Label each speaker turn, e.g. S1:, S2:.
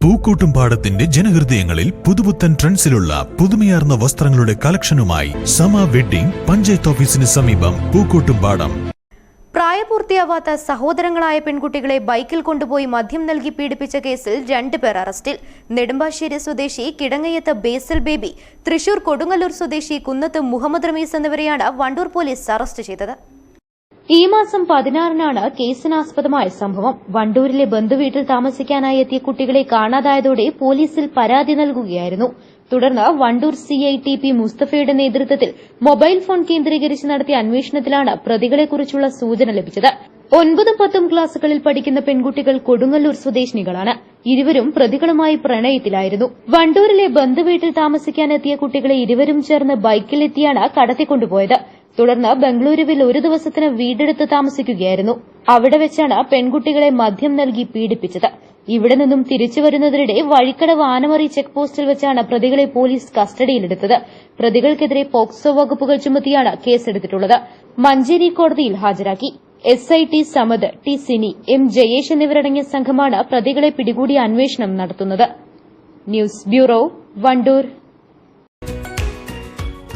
S1: പൂക്കോട്ടുംപാടത്തിന്റെ ജനഹൃദയങ്ങളിൽ പുതുപുത്തൻ ട്രെൻഡ്സിലുള്ള പുതുമയാർന്ന വസ്ത്രങ്ങളുടെ കളക്ഷനുമായി സമ വെഡ്ഡിംഗ് പഞ്ചായത്ത് ഓഫീസിന് സമീപം പൂക്കൂട്ടും പാടം.
S2: പ്രായപൂർത്തിയാവാത്ത സഹോദരങ്ങളായ പെൺകുട്ടികളെ ബൈക്കിൽ കൊണ്ടുപോയി മദ്യം നൽകി പീഡിപ്പിച്ച കേസിൽ രണ്ടുപേർ അറസ്റ്റിൽ. നെടുമ്പാശ്ശേരി സ്വദേശി കിടങ്ങയത്ത് ബേസൽ ബേബി തൃശൂർ കൊടുങ്ങല്ലൂർ സ്വദേശി കുന്നത്ത് മുഹമ്മദ് റമീസ് എന്നിവരെയാണ് വണ്ടൂർ പോലീസ് അറസ്റ്റ് ചെയ്തത്. ഈ മാസം പതിനാറിനാണ് കേസിനാസ്പദമായ സംഭവം. വണ്ടൂരിലെ ബന്ധുവീട്ടിൽ താമസിക്കാനായി എത്തിയ കുട്ടികളെ കാണാതായതോടെ പോലീസിൽ പരാതി നൽകുകയായിരുന്നു. തുടർന്ന് വണ്ടൂർ സിഐ ടി പി മുസ്തഫയുടെ നേതൃത്വത്തിൽ മൊബൈൽ ഫോൺ കേന്ദ്രീകരിച്ച് നടത്തിയ അന്വേഷണത്തിലാണ് പ്രതികളെക്കുറിച്ചുള്ള സൂചന ലഭിച്ചത്. ഒൻപതും പത്തും ക്ലാസുകളിൽ പഠിക്കുന്ന പെൺകുട്ടികൾ കൊടുങ്ങല്ലൂർ സ്വദേശിനികളാണ്. ഇരുവരും പ്രതികളുമായി പ്രണയത്തിലായിരുന്നു. വണ്ടൂരിലെ ബന്ധുവീട്ടിൽ താമസിക്കാനെത്തിയ കുട്ടികളെ ഇരുവരും ചേർന്ന് ബൈക്കിലെത്തിയാണ് കടത്തിക്കൊണ്ടുപോയത്. തുടർന്ന് ബംഗളൂരുവിൽ ഒരു ദിവസത്തിന് വീടെടുത്ത് താമസിക്കുകയായിരുന്നു. അവിടെ വെച്ചാണ് പെൺകുട്ടികളെ മദ്യം നൽകി പീഡിപ്പിച്ചത്. ഇവിടെ നിന്നും തിരിച്ചു വരുന്നതിനിടെ വഴിക്കടവ് ആനമറി ചെക്ക് പോസ്റ്റിൽ വെച്ചാണ് പ്രതികളെ പോലീസ് കസ്റ്റഡിയിലെടുത്തത്. പ്രതികൾക്കെതിരെ പോക്സോ വകുപ്പുകൾ ചുമത്തിയാണ് കേസെടുത്തിട്ടുള്ളത്. മഞ്ചേരി കോടതിയിൽ ഹാജരാക്കി. S I T Samad T Sini M Jayesh എന്നിവരടങ്ങിയ സംഘമാണ് പ്രതികളെ പിടികൂടി അന്വേഷണം നടത്തുന്നത്. News bureau Wandoor.